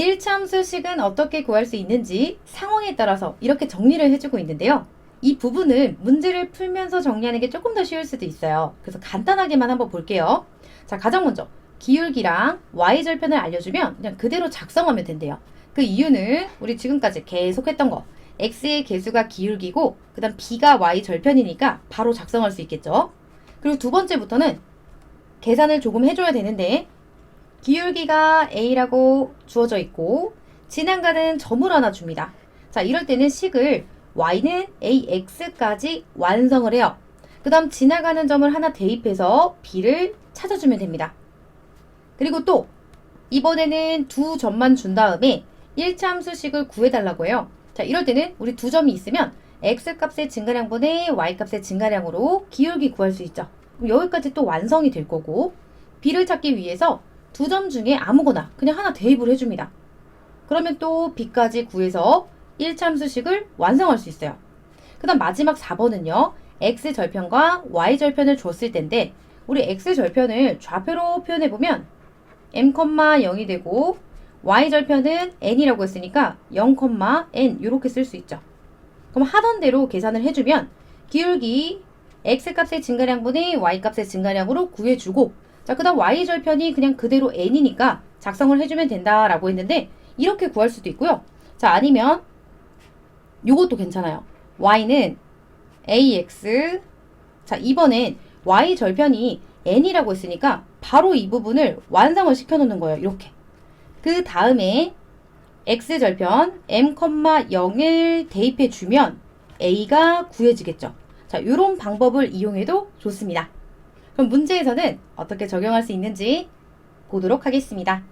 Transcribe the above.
1참수식은 어떻게 구할 수 있는지 상황에 따라서 이렇게 정리를 해주고 있는데요. 이 부분을 문제를 풀면서 정리하는 게 조금 더 쉬울 수도 있어요. 그래서 간단하게만 한번 볼게요. 자, 가장 먼저 기울기랑 y절편을 알려주면 그냥 그대로 작성하면 된대요. 그 이유는 우리 지금까지 계속 했던 거 x의 개수가 기울기고 그 다음 b가 y절편이니까 바로 작성할 수 있겠죠. 그리고 두 번째부터는 계산을 조금 해줘야 되는데 기울기가 a라고 주어져 있고 지나가는 점을 하나 줍니다. 자 이럴 때는 식을 y는 ax까지 완성을 해요. 그 다음 지나가는 점을 하나 대입해서 b를 찾아주면 됩니다. 그리고 또 이번에는 두 점만 준 다음에 1참수식을 구해달라고 해요. 자 이럴 때는 우리 두 점이 있으면 x값의 증가량분의 y값의 증가량으로 기울기 구할 수 있죠. 여기까지 또 완성이 될 거고 b를 찾기 위해서 두 점 중에 아무거나 그냥 하나 대입을 해줍니다. 그러면 또 b까지 구해서 1참수식을 완성할 수 있어요. 그 다음 마지막 4번은요. x절편과 y절편을 줬을 텐데 우리 x절편을 좌표로 표현해보면 m,0이 되고 y절편은 n이라고 했으니까 0,n 이렇게 쓸 수 있죠. 그럼 하던 대로 계산을 해주면 기울기 x값의 증가량분의 y값의 증가량으로 구해주고 자, 그 다음 y절편이 그냥 그대로 n이니까 작성을 해주면 된다라고 했는데 이렇게 구할 수도 있고요. 자, 아니면 요것도 괜찮아요. y는 ax 자, 이번엔 y절편이 n이라고 했으니까 바로 이 부분을 완성을 시켜놓는 거예요. 이렇게. 그 다음에 x절편 m,0을 대입해주면 a가 구해지겠죠. 자, 이런 방법을 이용해도 좋습니다. 그럼 문제에서는 어떻게 적용할 수 있는지 보도록 하겠습니다.